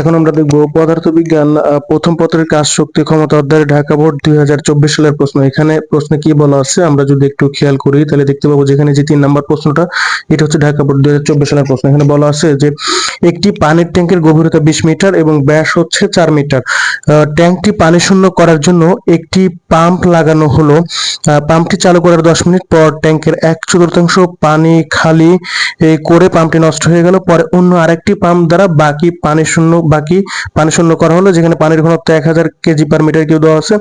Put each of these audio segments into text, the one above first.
এখন আমরা দেখব পদার্থবিজ্ঞান প্রথম পত্রের কাজ শক্তি ক্ষমতা অধ্যায় ঢাকা বোর্ড দুই হাজার চব্বিশ সালের প্রশ্ন। এখানে প্রশ্নে কি বলা আছে? আমরা যদি একটু খেয়াল করি, তাহলে দেখতে পাবো যেখানে যে তিন নাম্বার প্রশ্নটা, এটা হচ্ছে ঢাকা বোর্ড দু হাজার চব্বিশ সালের প্রশ্ন। এখানে বলা আছে যে, একটি পানির ট্যাঙ্কের গভীরতা বিশ মিটার এবং ব্যাস হচ্ছে চার মিটার। ট্যাঙ্কটি পানি শূন্য করার জন্য একটি পাম্প লাগানো হলো। পাম্পটি চালু করার দশ মিনিট পর ট্যাঙ্কের এক চতুর্থাংশ পানি খালি করে পাম্পটি নষ্ট হয়ে গেল। পরে অন্য আরেকটি পাম্প দ্বারা বাকি পানি শূন্য বাকি পানি শূন্য করা হলো, যেখানে পানির ঘনত্ব এক হাজার কেজি পার মিটার কিউ দেওয়া আছে।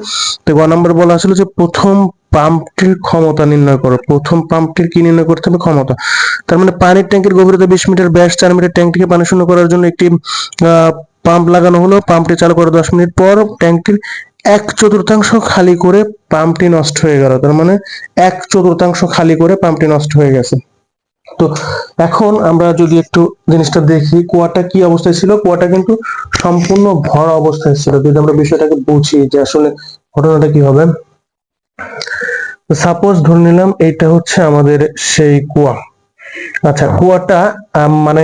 তো গ নম্বর বলা ছিল যে প্রথম পাম্পটির ক্ষমতা নির্ণয় করো। প্রথম পাম্পটির কি নির্ণয় করতে হবে? ক্ষমতা। তার মানে পানির ট্যাঙ্কের গভীরতা বিশ মিটার, ব্যাস চার মিটার ট্যাঙ্কটিকে পানি শূন্য করার জন্য একটি পাম্প লাগানো হলো। পাম্পটি চালু করে দশ মিনিট পর ট্যাঙ্কটির এক চতুর্থাংশ খালি করে পাম্পটি নষ্ট হয়ে গেল। তার মানে এক চতুর্থাংশ খালি করে পাম্পটি নষ্ট হয়ে গেছে। তো এখন আমরা যদি একটু জিনিসটা দেখি, কুয়াটা কি অবস্থায় ছিল? কুয়াটা কিন্তু সম্পূর্ণ ভরা অবস্থায় ছিল। যদি আমরা বিষয়টাকে বুঝি যে আসলে ঘটনাটা কি হবে। সাপোজ ধরে নিলাম এইটা হচ্ছে আমাদের সেই কুয়া। আচ্ছা কুয়াটা মানে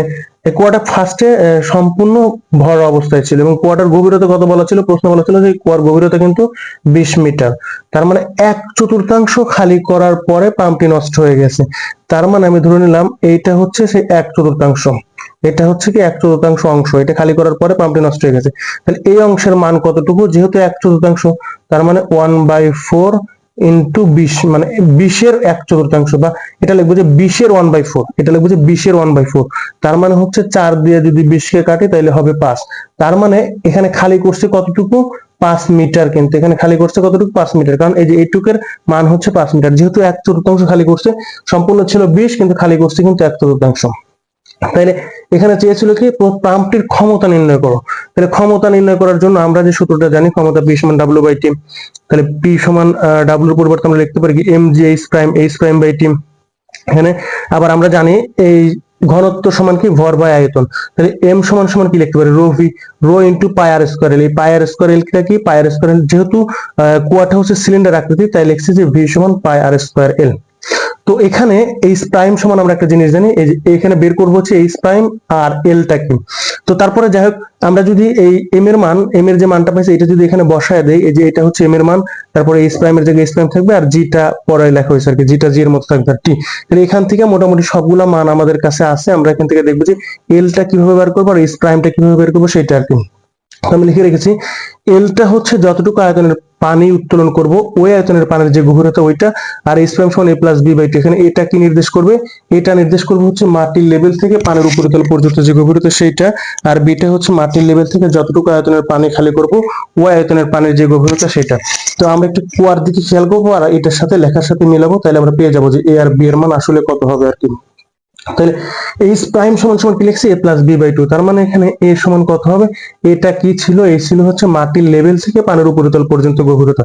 কুয়াটা ফার্স্টে সম্পূর্ণ ভরা অবস্থায় ছিল এবং কুয়াটার গভীরতা কত বলা ছিল? প্রশ্ন বলা ছিল যে কুয়ার গভীরতা কিন্তু বিশ মিটার। তার মানে এক চতুর্থাংশ খালি করার পরে পাম্পটি নষ্ট হয়ে গেছে। তার মানে আমি ধরে নিলাম এইটা হচ্ছে সেই এক চতুর্থাংশ। এটা হচ্ছে কি এক চতুর্থাংশ অংশ। এটা খালি করার পরে পাম্পটি নষ্ট হয়ে গেছে। তাহলে এই অংশের মান কতটুকু? যেহেতু এক চতুর্থাংশ, তার মানে ওয়ান বাই ফোর ইন্টু বিশ মানে বিশের এক চতুর্থাংশ বা এটা লিখব যে বিশের ওয়ান বাই ফোর এটা লিখব যে বিশের ওয়ান বাই ফোর তার মানে হচ্ছে চার দিয়ে যদি বিশকে কাটি তাহলে হবে পাঁচ, তার মানে এখানে খালি করছে কতটুকু? পাঁচ মিটার কিন্তু, এখানে খালি করছে কতটুকু? পাঁচ মিটার, কারণ এই যে এইটুকের মান হচ্ছে পাঁচ মিটার, যেহেতু এক চতুর্থাংশ খালি করছে, সম্পূর্ণ ছিল বিশ, কিন্তু খালি করছে কিন্তু এক চতুর্থাংশ। তাইলে এখানে চেয়েছিল কি পাম্পটির ক্ষমতা নির্ণয় করো। তাহলে ক্ষমতা নির্ণয় করার জন্য আমরা যে সূত্রটা জানি, ক্ষমতা পি সমান ডাব্লিউ বাই টি তাহলে পি সমান ডাব্লিউর পরিবর্তে আমরা লিখতে পারি M G H prime H prime by T এখানে আবার আমরা জানি এই ঘনত্ব সমান কি, ভর বাই আয়তন। তাহলে এম সমান সমান কি লিখতে পারি, rho V rho into pi R square L এই পাই আর স্কোয়ার এল কি পাই আর স্কোয়ার এল যেহেতু কুয়াটা হচ্ছে সিলিন্ডার আকৃতি, তাই লিখছি যে ভি সমান পাই আর স্কোয়ার এল তো এখানে এইচ প্রাইম সমান আমরা একটা জিনিস জানি এখানে বের করব হচ্ছে এইচ প্রাইম আর এলটা কি? তো তারপরে যাই হোক, আমরা যদি এই এম এর মান এম এর যে মানটা পাইছি, এটা যদি এখানে বসায় দেই, এই যে এটা হচ্ছে এম এর মান, তারপরে এইচ প্রাইমের জায়গায় এইচ প্রাইম থাকবে আর জিটা পরে লেখা হয়েছে আর কি জিটা জি এর মতো থাকবে আর টি তাহলে এখান থেকে মোটামুটি সবগুলা মান আমাদের কাছে আছে, আমরা এখান থেকে দেখব যে এলটা কীভাবে বের করব আর এইচ প্রাইমটা কীভাবে বের করব সেটা আর কি আমি লিখে রেখেছি এলটা হচ্ছে যতটুকু আয়তনের পানি উত্তোলন করব, ওই আয়তনের পানির যে গভীরতা ওইটা, আর এস প্রাইম সমান A plus B by two এখানে এটা কি নির্দেশ করবে? এটা নির্দেশ করবে হচ্ছে মাটির লেভেল থেকে পানির উপরিতল পর্যন্ত যে গভীরতা সেইটা, আর বিটা হচ্ছে মাটির লেভেল থেকে যতটুকু আয়তনের পানি খালি করব, ওই আয়তনের পানির যে গভীরতা সেটা তো আমরা একটু কুয়ার দিকে খেয়াল করব, আর এটার সাথে লেখার সাথে মিলাবো, তাহলে আমরা পেয়ে যাব যে এ আর বি এর মান আসলে কত হবে আর কি। তাহলে এইচ প্রাইম সমান সমান কি লিখছি? A plus B by two তার মানে এখানে এ সমান কত হবে? এটা কি ছিল? এই ছিল হচ্ছে মাটির লেভেল থেকে পানির উপরিতল পর্যন্ত গভীরতা।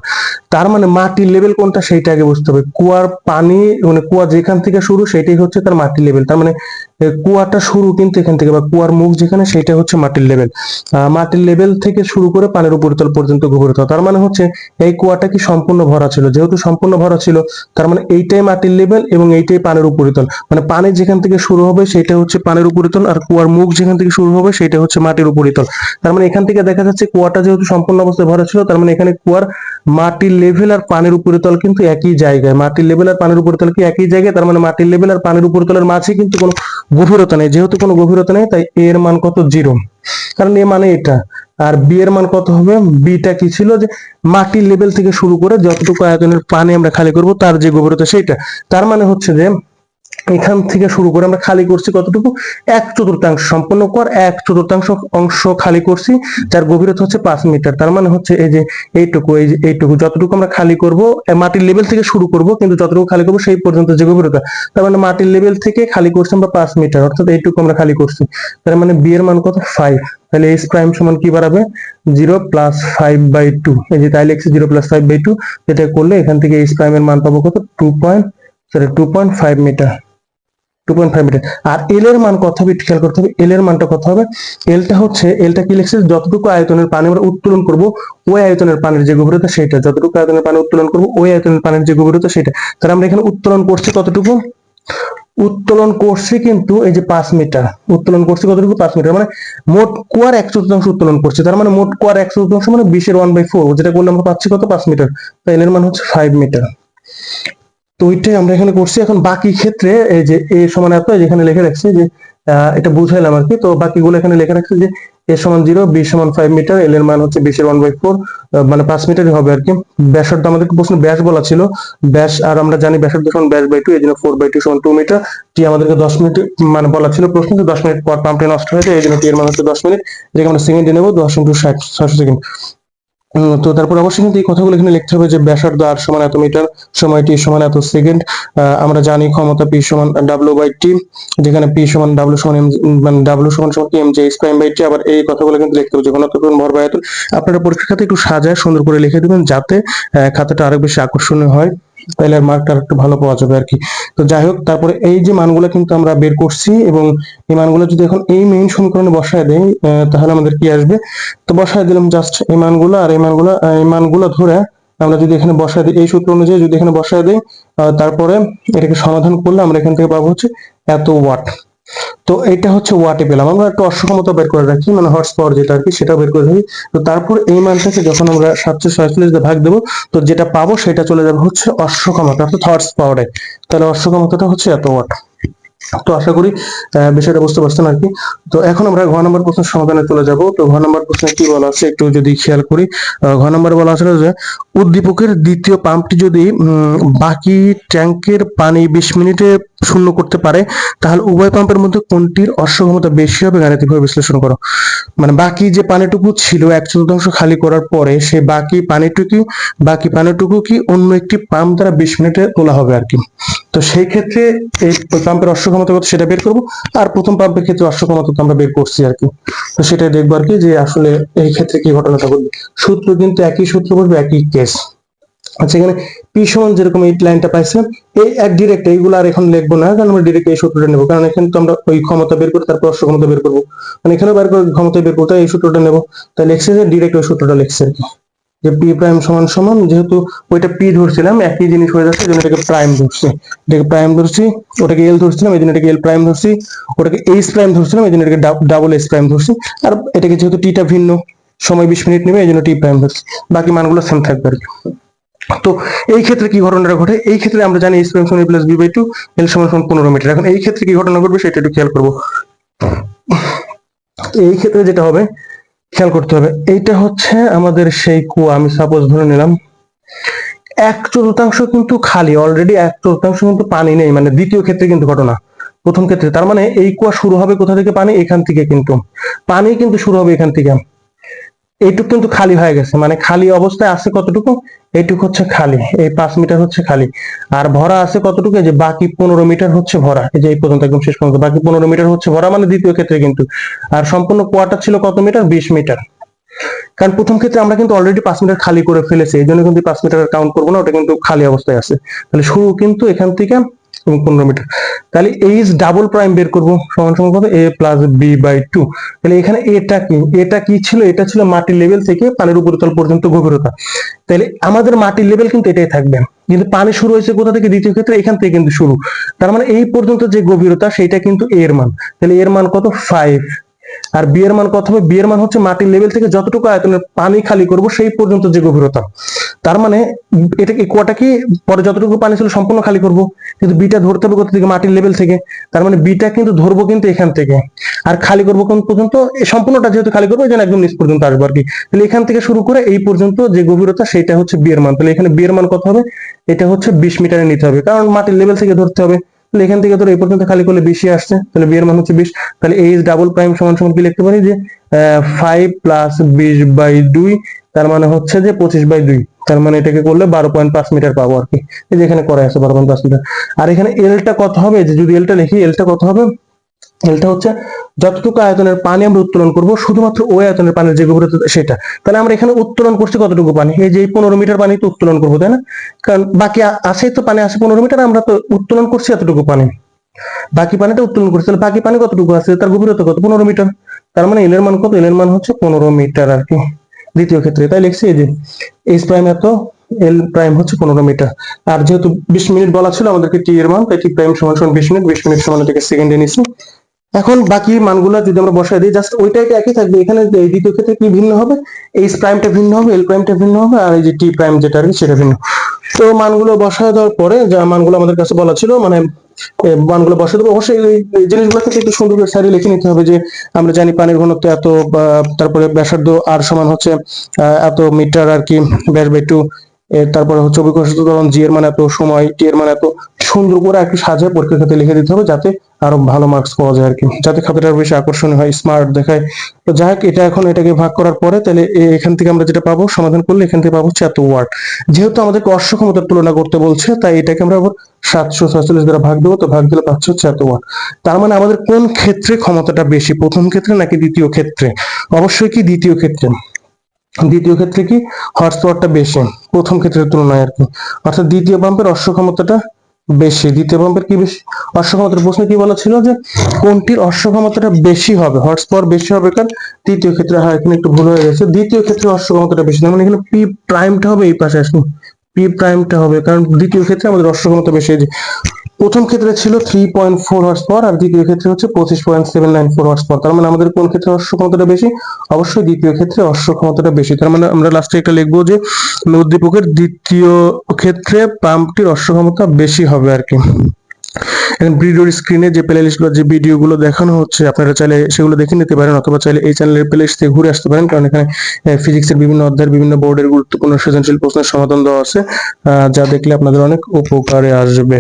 তার মানে মাটির লেভেল কোনটা? সেইটা আগে বুঝতে হবে। কুয়ার পানি মানে কুয়া যেখান থেকে শুরু সেটাই হচ্ছে তার মাটির লেভেল তার মানে এ, কুয়াটা শুরু কিন্তু এখান থেকে বা কুয়ার মুখ যেখানে সেটা হচ্ছে মাটির লেভেল মাটির লেভেল থেকে শুরু করে পানির উপরিতল পর্যন্ত গভীরতা। তার মানে হচ্ছে এই কুয়াটা কি সম্পূর্ণ ভরা ছিল? যেহেতু সম্পূর্ণ ভরা ছিল, তার মানে এইটাই মাটির লেভেল এবং এইটাই পানির উপরিতল। মানে পানি যেখান থেকে শুরু হবে সেটা হচ্ছে পানির উপরিতল আর কুয়ার মুখ যেখান থেকে শুরু হবে সেটা হচ্ছে মাটির উপরিতল। তার মানে এখান থেকে দেখা যাচ্ছে কুয়াটা যেহেতু সম্পূর্ণ অবস্থায় ভরা ছিল, তার মানে এখানে কুয়ার মাটির লেভেল আর পানির উপরিতল কিন্তু একই জায়গায়। মাটির লেভেল আর পানির উপরিতল কি একই জায়গায়? তার মানে মাটির লেভেল আর পানির উপরিতলের মাঝে কিন্তু কোনো গভীরতা নেই, যেহেতু কোনো গভীরতা নেই, তাই এর মান কত? জিরো। কারণ এ মানে এটা। আর বি এর মান কত হবে? বিটা কি ছিল? যে মাটির লেভেল থেকে শুরু করে যতটুকু আয়তনের পানি আমরা খালি করব, তার যে গভীরতা সেইটা। তার মানে হচ্ছে যে এখান থেকে শুরু করে আমরা খালি করছি কতটুকু? এক চতুর্থাংশ, সম্পূর্ণ কর এক চতুর্থাংশ অংশ খালি করছি, যার গভীরতা হচ্ছে পাঁচ মিটার। তার মানে হচ্ছে এই যে এইটুকু, এই যে এইটুকু, যতটুকু আমরা খালি করব মাটির লেভেল থেকে শুরু করব, কিন্তু যতটুকু খালি করব সেই পর্যন্ত যে গভীরতা। তার মানে মাটির লেভেল থেকে খালি করছি আমরা পাঁচ মিটার, অর্থাৎ এইটুকু আমরা খালি করছি। তার মানে বি এর মান কত? ফাইভ তাহলে এইচ প্রাইম সমান কি বাড়াবে? Zero plus five by two এই যে তাই লিখছি zero plus five by two এটা করলে এখান থেকে এইচ প্রাইম এর মান পাবো কত? Two point sorry two point five metre five metre আর এল এর মান কত হবে? খেয়াল করতে হবে। এল এর মানটা কত হবে? এলটা হচ্ছে এলটা কি লিখছে? যতটুকু আয়তনের পানি আমরা উত্তোলন করব, ওই আয়তনের পানির যে গভীরতা সেটা। যতটুকু আয়তনের পানি উত্তোলন করব, ওই আয়তনের পানির যে গভীরতা সেটা। তাহলে আমরা এখানে উত্তোলন করছি কতটুকু? উত্তোলন করছি কিন্তু এই যে পাঁচ মিটার। উত্তোলন করছি কতটুকু? পাঁচ মিটার। মানে মোট কুয়ার এক চতুর্থাংশ উত্তোলন করছে। তার মানে মোট কুয়ার এক চতুর্থাংশ মানে বিশের ওয়ান বাই ফোর যেটা করলে আমরা পাচ্ছি কত? পাঁচ মিটার। তাই এর মান হচ্ছে ফাইভ মিটার তো ওইটাই আমরা এখানে করছি। এখন বাকি ক্ষেত্রে এই যে এ সমান এত যেখানে লিখে রাখছে যে এটা বুঝাইলাম আর কি। তো বাকিগুলো এখানে লিখে রাখছে যে, এ সমান জিরো, বি সমান ফাইভ মিটার, এল এর মান হচ্ছে বিশের ওয়ান বাই ফোর মানে পাঁচ মিটারই হবে আর কি। ব্যাসার্ধ আমাদেরকে প্রশ্ন ব্যাস বলা ছিল। ব্যাস, আর আমরা জানি ব্যাসার্ধ সমান ব্যাস বাই টু, এই জন্য ফোর বাই টু সমান টু মিটার। টি আমাদেরকে দশ মিনিট মানে বলা ছিল প্রশ্ন দশ মিনিট পর পাম্পটি নষ্ট হয়েছে এই জন্য টি এর মান হচ্ছে দশ মিনিট। যেখানে আমরা সেকেন্ডে নেব, দশ ইন্টু ষাট, ছয়শো সেকেন্ড। তো তারপর অবশ্যই কিন্তু এই কথাগুলো এখানে লিখতে হবে যে ব্যাসার্ধ আর সমান এত মিটার সময় টি সমান এত সেকেন্ড। আমরা জানি ক্ষমতা পি সমান ডাব্লিউ বাই টি যেখানে পি সমান ডাব্লিউ সমান এম মানে ডাব্লিউ সমান সমান M J prime by T আবার এই কথাগুলো কিন্তু লিখতে হবে যে ঘনত্ব ভর বাই আয়তন আপনারা পরীক্ষার খাতে একটু সাজায় সুন্দর করে লিখে দিবেন যাতে খাতাটা আরও বেশি আকর্ষণীয় হয়। তাহলে মার্কটা একটু ভালো পাওয়া যাবে আর কি। তো যাই হোক, তারপরে এই যে মানগুলো কিন্তু আমরা বের করছি এবং এই মানগুলো যদি এখন এই মেইন সমীকরণে বসায় দেই তাহলে আমাদের কি আসবে? তো বসায় দিলাম জাস্ট এই মানগুলো আর এই মানগুলো এই মানগুলো ধরে আমরা যদি এখানে বসায় দিই, এই সূত্র অনুযায়ী যদি এখানে বসায় দিই তারপরে এটাকে সমাধান করলে আমরা এখান থেকে পাবো হচ্ছে এত ওয়াট তো এটা হচ্ছে ওয়াটে পেলাম আমরা একটা অসহমতা বের করে রাখি মানে হর্স পাওয়ার যেটা আর কি সেটা বের করে রাখি। তো তারপর এই মানটাকে যখন আমরা সাতশো ছয়চল্লিশ ভাগ দেবো, তো যেটা পাবো সেটা চলে যাবে হচ্ছে অশ্বক্ষমতা অর্থাৎ হর্স পাওয়ারে তাহলে অশ্বক্ষমতাটা হচ্ছে এত ওয়াট তো আশা করি বিষয়টা বুঝতে পারছেন আর কি। তো এখন আমরা ঘ নম্বর প্রশ্নের সমাধানে চলে যাব। তো ঘ নম্বর প্রশ্নে কি বলা আছে একটু যদি খেয়াল করি ঘ নম্বরে বলা আছে যে, উদ্দীপকের দ্বিতীয় পাম্পটি যদি বাকি ট্যাঙ্কের পানি বিশ মিনিটে শূন্য করতে পারে, তাহলে উভয় পাম্পের মধ্যে কোনটির অশ্বক্ষমতা বেশি হবে গাণিতিকভাবে বিশ্লেষণ করো। মানে বাকি যে পানিটুকু ছিল এক চতুর্থাংশ খালি করার পরে, সে বাকি পানিটুকু বাকি পানিটুকু কি অন্য একটি পাম্প দ্বারা বিশ মিনিটে তোলা হবে আর কি। তো সেই ক্ষেত্রে এই পাম্পের অশ্বক্ষমতা কত সেটা বের করব? আর প্রথম পাম্পের ক্ষেত্রে অশ্বক্ষমতা তো আমরা বের করছি আর কি। তো সেটাই দেখব আর কি যে আসলে এই ক্ষেত্রে কি ঘটনাটা ঘটবে। সূত্র কিন্তু একই সূত্র বলবে একই কেস আচ্ছা এখানে পি সমান যেরকম এই লাইনটা পাইছিলাম, এই এক ডিরেক্ট এইগুলো আর এখন লিখব না, কারণ আমরা ডিরেক্ট এই সূত্রটা নেব। কারণ এখানে তো আমরা ওই ক্ষমতা বের করে তারপর অশ্ব ক্ষমতা বের করব। মানে এখানেও বের করে ক্ষমতা বের করতে এই সূত্রটা নেব। তাই লিখছে যে ডিরেক্ট ওই সূত্রটা লিখছে আর কি। যে পি প্রাইম সমান সমান, যেহেতু ওইটা পি ধরছিলাম, একই জিনিস হয়ে যাচ্ছে জন্য এটাকে প্রাইম ধরছি। এটাকে প্রাইম ধরছি, ওটাকে এল ধরছিলাম এই জন্য এটাকে এল প্রাইম ধরছি, ওটাকে এইচ প্রাইম ধরছিলাম এই জন্য এটাকে ডাবল এস প্রাইম ধরছি। আর এটাকে যেহেতু টিটা ভিন্ন, সময় বিশ মিনিট নেবে এই জন্য টি প্রাইম ধরছি। বাকি মানগুলো সেম থাকবে আর কি। তো এই ক্ষেত্রে কি ঘটনাটা ঘটে? এই ক্ষেত্রে আমরা জানি এস প্রাইম সমান plus B by two L সমান সমান পনেরো মিটার। এখন এই ক্ষেত্রে কি ঘটনা ঘটবে, সেটা একটু খেয়াল করব। এই ক্ষেত্রে যেটা হবে খেয়াল করতে হবে। এইটা হচ্ছে আমাদের সেই কুয়া, আমি সাপোজ ধরে নিলাম, এক চতুর্থাংশ কিন্তু খালি অলরেডি এক চতুর্থাংশ কিন্তু পানি নেই মানে দ্বিতীয় ক্ষেত্রে কিন্তু ঘটনা। প্রথম ক্ষেত্রে, তার মানে এই কুয়া শুরু হবে কোথা থেকে? পানি এখান থেকে কিন্তু। পানি কিন্তু শুরু হবে এখান থেকে। এইটুকু কিন্তু খালি হয়ে গেছে। মানে খালি অবস্থায় আছে কতটুকু? এইটুকু হচ্ছে খালি। এই পাঁচ মিটার হচ্ছে খালি। আর ভরা আছে কতটুকু? যে বাকি পনেরো মিটার হচ্ছে ভরা। এই যে এই পর্যন্ত একদম শেষ পর্যন্ত। বাকি পনেরো মিটার হচ্ছে ভরা মানে দ্বিতীয় ক্ষেত্রে কিন্তু। আর সম্পূর্ণ কোয়াটার ছিল কত মিটার? বিশ মিটার। কারণ প্রথম ক্ষেত্রে আমরা কিন্তু অলরেডি পাঁচ মিটার খালি করে ফেলেছি। এই জন্য কিন্তু পাঁচ মিটার কাউন্ট করব না। ওটা কিন্তু খালি অবস্থায় আছে। তাহলে শুরু কিন্তু এখান থেকে পনেরো মিটার। তাহলে এইচ ডাবল প্রাইম বের করব সমান সমান কত? A plus B by two তাহলে এখানে এটা কি? এটা কি ছিল? এটা ছিল মাটির লেভেল থেকে পানির উপরতল পর্যন্ত গভীরতা। তাহলে আমাদের মাটির লেভেল কিন্তু এটাই থাকবে। কিন্তু পানি শুরু হয়েছে কোথা থেকে? দ্বিতীয় ক্ষেত্রে এখান থেকে কিন্তু শুরু। তার মানে এই পর্যন্ত যে গভীরতা, সেটা কিন্তু এর মান। তাহলে এর মান কত? ফাইভ আর বি এর মান কত হবে? বি এর মান হচ্ছে মাটির লেভেল থেকে যতটুকু আয়তনের পানি খালি করব, সেই পর্যন্ত যে গভীরতা। তার মানে এটা কি কোয়াটা কি পরে যতটুকু পানি ছিল সম্পূর্ণ খালি করব? কিন্তু বিটা ধরতে হবে কোথা থেকে? মাটির লেভেল থেকে। তার মানে বিটা কিন্তু ধরবো কিন্তু এখান থেকে। আর খালি করব কোন পর্যন্ত? সম্পূর্ণটা যেহেতু খালি করব জন্য একদম নিচ পর্যন্ত আসব আর কি। তাহলে এখান থেকে শুরু করে এই পর্যন্ত যে গভীরতা, সেটা হচ্ছে বিয়ের মান। তাহলে এখানে বিয়ের মান কত হবে? এটা হচ্ছে বিশ মিটারে নিতে হবে। কারণ মাটির লেভেল থেকে ধরতে হবে। তাহলে এখান থেকে ধরো এই পর্যন্ত খালি করলে বেশি আসছে। তাহলে বিয়ের মান হচ্ছে বিশ। তাহলে এইচ ডাবল প্রাইম সমান সমান কি লিখতে পারি? যে ফাইভ প্লাস বিশ বাই দুই, তার মানে হচ্ছে যে পঁচিশ বাই দুই। তার মানে এটাকে করলে বারো পয়েন্ট পাঁচ মিটার পাবো আর কি। এই যে এখানে করা আছে বারো পয়েন্ট পাঁচ মিটার। আর এখানে এলটা কত হবে? যে যদি এলটা লিখি এলটা কত হবে? এলটা হচ্ছে যতটুকু আয়তনের পানি আমরা উত্তোলন করব, শুধুমাত্র ওই আয়তনের পানির যে গভীরতা সেটা। তাহলে আমরা এখানে উত্তোলন করছি কতটুকু পানি? এই যে পনেরো মিটার পানি তো উত্তোলন করব, তাই না? কারণ বাকি আ- আছে তো পানি, আছে পনেরো মিটার, আমরা তো উত্তোলন করছি এতটুকু পানি। বাকি পানিটা উত্তোলন করছি, তাহলে বাকি পানি কতটুকু আছে? তার গভীরতা কত? পনেরো মিটার। তার মানে এলের মান কত? এলের মান হচ্ছে পনেরো মিটার আর কি। দ্বিতীয় ক্ষেত্রে তাই লিখছি এই যে এইচ প্রাইম এত এল প্রাইম হচ্ছে পনেরো মিটার। আর যেহেতু বিশ মিনিট বলা ছিল, আমাদেরকে টি এর মান, তাই টি প্রাইম সমান সমান বিশ মিনিট বিশ মিনিট সমান থেকে সেকেন্ডে নিচ্ছি এখন বাকি মানগুলো যদি আমরা বসাই দিই জাস্ট ওইটাই একই থাকবে। এখানে এই দ্বিতীয় ক্ষেত্রে কি ভিন্ন হবে? এইচ প্রাইমটা ভিন্ন হবে এল প্রাইমটা ভিন্ন হবে, আর এই যে টি প্রাইম যেটা আর কি, সেটা ভিন্ন। তো মানগুলো বসায় দেওয়ার পরে, যা মানগুলো আমাদের কাছে বলা ছিল মানে মানগুলো বসে দেবো। অবশ্যই এই জিনিসগুলো থেকে একটু সুন্দর করে সারি লিখে নিতে হবে যে, আমরা জানি পানির ঘনত্ব এত তারপরে ব্যাসার্ধ আর সমান হচ্ছে এত মিটার আর কি, ব্যাস বাই টু তারপরে হচ্ছে অভিকর্ষিত ত্বরণ জি এর মানে এত, সময় টি এর মানে এত, সুন্দর করে একটু সাজায় পরীক্ষার খাতে লিখে দিতে হবে যাতে আরও ভালো মার্কস পাওয়া যায় আর কি যাতে খাতাটা বেশি আকর্ষণীয় হয় স্মার্ট দেখায়। তো যাই হোক, এটা এখন এটাকে ভাগ করার পরে তাহলে এখান থেকে আমরা যেটা পাবো, সমাধান করলে এখান থেকে পাবো হচ্ছে এত ওয়াট যেহেতু আমাদেরকে অশ্ব ক্ষমতার তুলনা করতে বলছে, তাই এটাকে আমরা আবার সাতশো ছয়চল্লিশ দ্বারা ভাগ দেবো, তো ভাগ দিলে হচ্ছে এত ওয়াট তার মানে আমাদের কোন ক্ষেত্রে ক্ষমতাটা বেশি, প্রথম ক্ষেত্রে নাকি দ্বিতীয় ক্ষেত্রে? অবশ্যই কি দ্বিতীয় ক্ষেত্রে? দ্বিতীয় ক্ষেত্রে কি? হর্স পাওয়ারটা বেশি। প্রথম ক্ষেত্রের তুলনায় আর কি। অর্থাৎ দ্বিতীয় পাম্পের অশ্ব ক্ষমতাটা বেশি। দ্বিতীয় পাম্পের কি বেশি? অশ্ব ক্ষমতার প্রশ্নে কি বলা ছিল যে, কোনটির অশ্ব ক্ষমতাটা বেশি হবে? হর্স পাওয়ার বেশি হবে কারণ তৃতীয় ক্ষেত্রে হ্যাঁ এখানে একটু ভুল হয়ে গেছে। দ্বিতীয় ক্ষেত্রে অশ্ব ক্ষমতাটা বেশি মানে এখানে পি প্রাইমটা হবে এই পাশে আসুন পি প্রাইমটা হবে। কারণ দ্বিতীয় ক্ষেত্রে আমাদের অশ্ব ক্ষমতা বেশি প্রথম ক্ষেত্রে ছিল three point four horse power আর দ্বিতীয় ক্ষেত্রে হচ্ছে পঁচিশ point seven nine four horsepower তার মানে আমাদের কোন ক্ষেত্রে অশ্ব ক্ষমতাটা বেশি? অবশ্যই দ্বিতীয় ক্ষেত্রে অশ্ব ক্ষমতাটা বেশি। তার মানে আমরা লাস্টে একটা লিখব যে উদ্দীপকের দ্বিতীয় ক্ষেত্রে পাম্পটির অশ্ব ক্ষমতা বেশি হবে আর কি। ভিডিওর স্ক্রিনে যে প্লে লিস্ট বা যে ভিডিওগুলো দেখানো হচ্ছে, আপনারা চাইলে সেগুলো দেখে নিতে পারেন অথবা চাইলে এই চ্যানেলের প্লে লিস্ট থেকে ঘুরে আসতে পারেন, কারণ এখানে ফিজিক্সের বিভিন্ন অধ্যায়ের বিভিন্ন বোর্ডের গুরুত্বপূর্ণ সৃজনশীল প্রশ্নের সমাধান দেওয়া আছে যা দেখলে আপনাদের অনেক উপকারে আসবে।